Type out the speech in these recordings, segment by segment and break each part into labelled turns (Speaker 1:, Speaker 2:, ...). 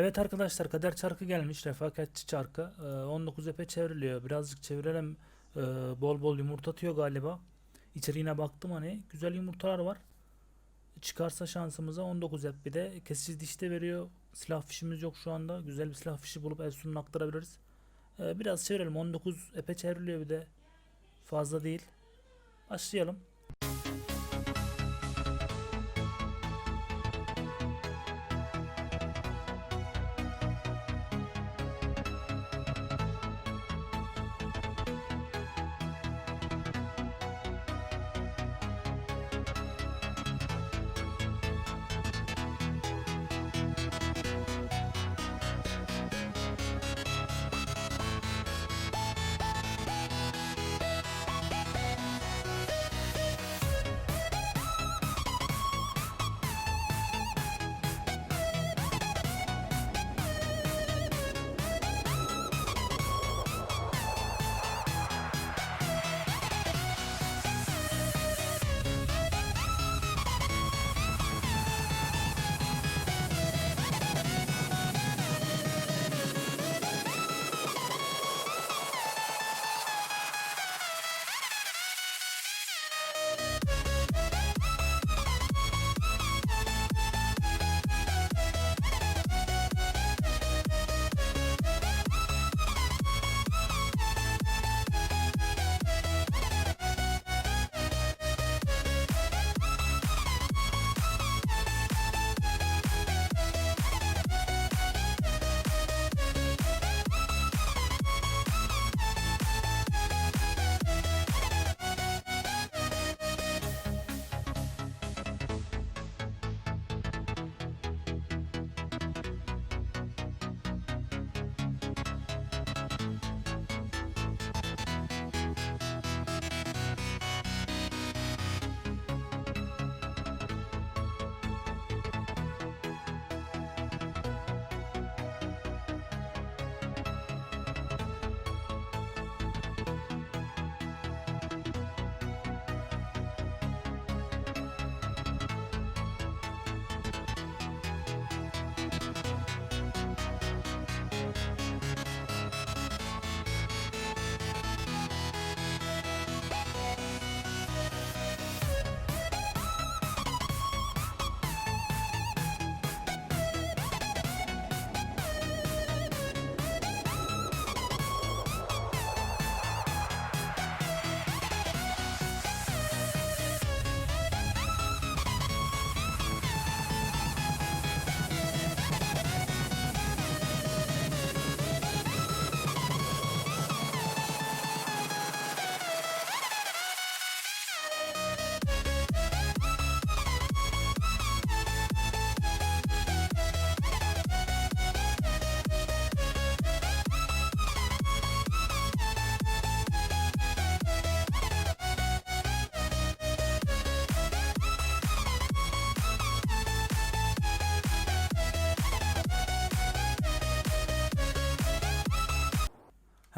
Speaker 1: Evet arkadaşlar kader çarkı gelmiş refakatçi çarkı. Ee, 19 epe çevriliyor. Birazcık çevirelim. Ee, bol bol yumurta atıyor galiba. İçeriğine baktım hani. Güzel yumurtalar var. Çıkarsa şansımıza 19 ep. Bir de kesici dişte veriyor. Silah fişimiz yok şu anda. Güzel bir silah fişi bulup Elsun'un aktarabiliriz. Ee, biraz çevirelim. 19 epe çevriliyor bir de. Fazla değil. Başlayalım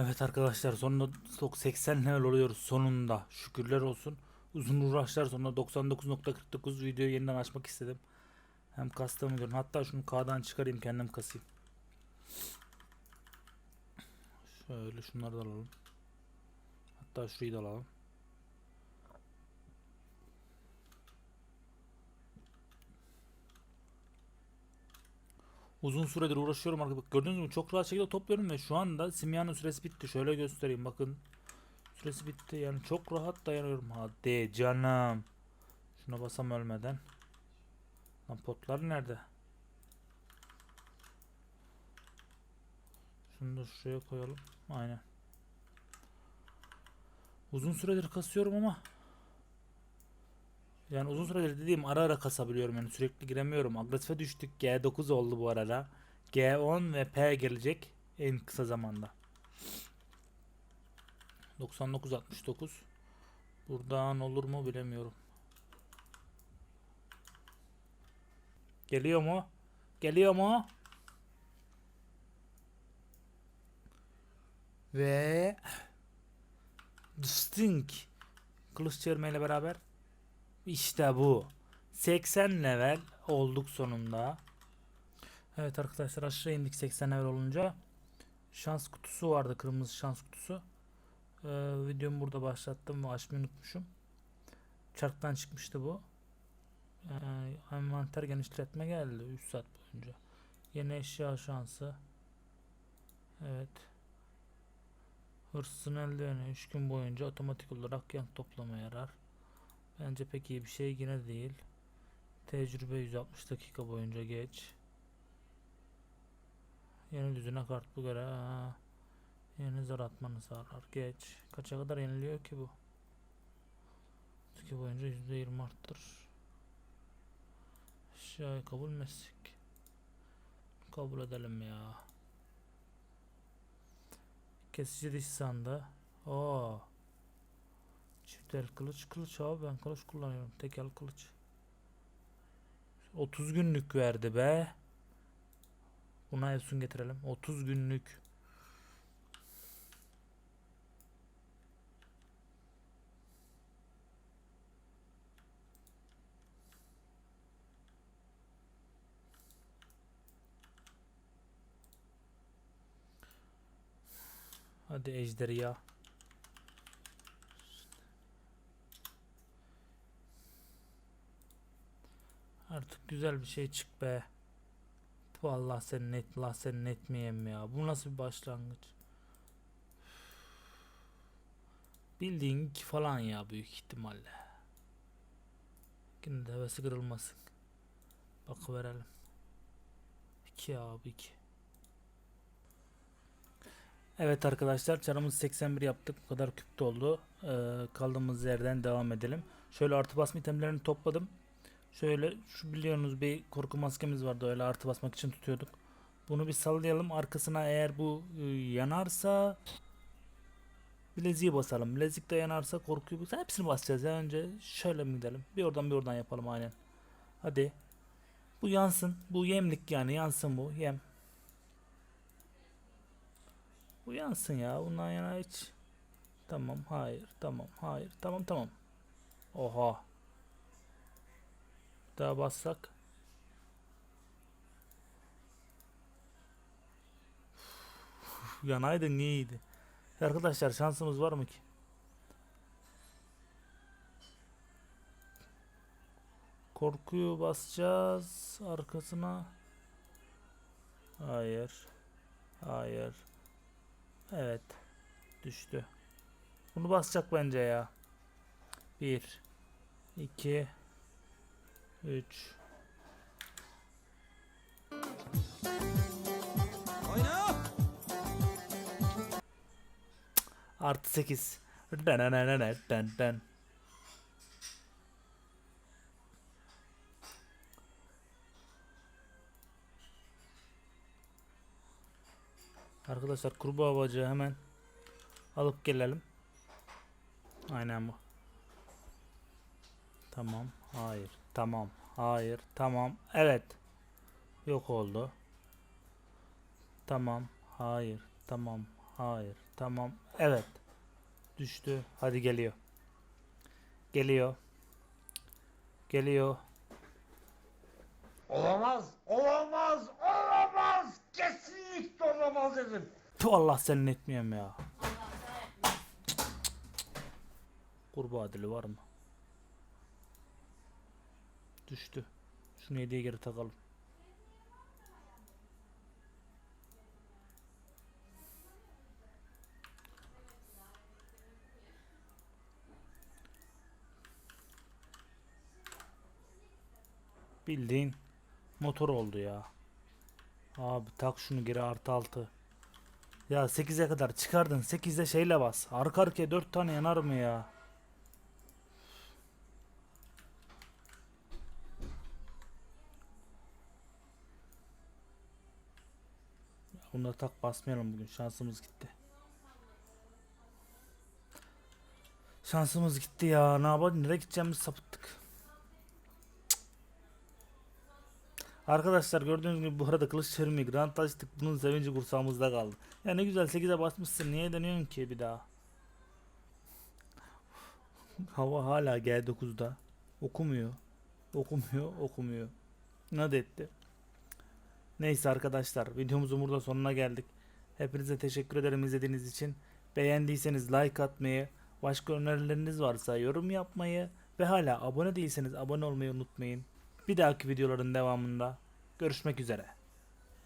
Speaker 1: Evet arkadaşlar sonunda sok 80 level oluyoruz sonunda. Şükürler olsun. Uzun uğraşlar sonra 99.49 videoyu yeniden açmak istedim. Hem kastım görün. Hatta şunu K'dan çıkarayım kendim kasayım. Şöyle şunları da alalım. Hatta şurayı da alalım. Uzun süredir uğraşıyorum arkadaşlar. Gördüğünüz gibi çok rahat şekilde topluyorum ve şu anda simyanın süresi bitti. Şöyle göstereyim bakın. Süresi bitti. Yani çok rahat dayanıyorum. Hadi canım. Şuna basam ölmeden. Lan potlar nerede? Şunu da şuraya koyalım. Aynen. Uzun süredir kasıyorum ama yani uzun süredir dediğim ara ara kasabiliyorum yani sürekli giremiyorum. Agresife düştük. G9 oldu bu arada. G10 ve P gelecek en kısa zamanda. 99.69 Buradan olur mu bilemiyorum. Geliyor mu? Geliyor mu? Ve Distinct kılıç çevirmeyle beraber işte bu. 80 level olduk sonunda. Evet arkadaşlar aşağı indik 80 level olunca. Şans kutusu vardı kırmızı şans kutusu. Ee, videomu burada başlattım ve açmayı unutmuşum. Çarktan çıkmıştı bu. Ee, envanter genişletme geldi 3 saat boyunca. Yeni eşya şansı. Evet. Hırsızın eldiveni 3 gün boyunca otomatik olarak yank toplamaya yarar. Bence pek iyi bir şey yine değil. Tecrübe 160 dakika boyunca geç. Yeni düzene kart bu göre. Ha. Yeni zar atmanı sağlar. Geç. Kaça kadar yeniliyor ki bu? 2 boyunca %20 arttır. Aşağıya kabul meslek. Kabul edelim ya. Kesici diş sandı. Oo. Çift el kılıç kılıç abi ben kılıç kullanıyorum. Tek el kılıç. 30 günlük verdi be. Buna Efsun getirelim. 30 günlük. Hadi ejderi Artık güzel bir şey çık be. Vallahi senin et, Allah senin etmeyeyim ya. Bu nasıl bir başlangıç? Bildiğin iki falan ya büyük ihtimalle. Yine de hevesi kırılmasın. Bak verelim. İki abi iki. Evet arkadaşlar çarımız 81 yaptık. Bu kadar küpte oldu. Ee, kaldığımız yerden devam edelim. Şöyle artı basma itemlerini topladım. Şöyle şu biliyorsunuz bir korku maskemiz vardı öyle artı basmak için tutuyorduk. Bunu bir sallayalım. Arkasına eğer bu e, yanarsa bileziği basalım. Bilezik de yanarsa korkuyu bas- hepsini basacağız ya. Önce şöyle mi gidelim? Bir oradan bir oradan yapalım aynen. Hadi. Bu yansın. Bu yemlik yani yansın bu yem. Bu yansın ya. Bundan yana hiç. Tamam hayır. Tamam hayır. Tamam tamam. Oha. Daha bassak. Yanaydın iyiydi. Arkadaşlar şansımız var mı ki? Korkuyu basacağız arkasına. Hayır. Hayır. Evet. Düştü. Bunu basacak bence ya. 1 2 3
Speaker 2: Oyna!
Speaker 1: Artı 8 Den Arkadaşlar kurbağa bacağı hemen alıp gelelim. Aynen bu. Tamam. Hayır. Tamam. Hayır. Tamam. Evet. Yok oldu. Tamam. Hayır. Tamam. Hayır. Tamam. Evet. Düştü. Hadi geliyor. Geliyor. Geliyor.
Speaker 2: Olamaz, olamaz, olamaz. Kesinlikle olamaz dedim.
Speaker 1: Tu Allah senin etmiyorum ya. Kurbağa dili var mı? Düştü. Şunu hediye geri takalım. Bildiğin motor oldu ya. Abi tak şunu geri artı altı. Ya 8'e kadar çıkardın. 8'de şeyle bas. Arka arkaya 4 tane yanar mı ya? Bunları tak basmayalım bugün. Şansımız gitti. Şansımız gitti ya. Ne yapalım? Nereye gideceğimizi sapıttık. Arkadaşlar gördüğünüz gibi bu arada kılıç çevirmeyi grant açtık. Bunun sevinci kursağımızda kaldı. Ya ne güzel 8'e basmışsın. Niye deniyorsun ki bir daha? Hava hala G9'da. Okumuyor. Okumuyor, okumuyor. Ne etti? Neyse arkadaşlar videomuzun burada sonuna geldik. Hepinize teşekkür ederim izlediğiniz için. Beğendiyseniz like atmayı, başka önerileriniz varsa yorum yapmayı ve hala abone değilseniz abone olmayı unutmayın. Bir dahaki videoların devamında görüşmek üzere.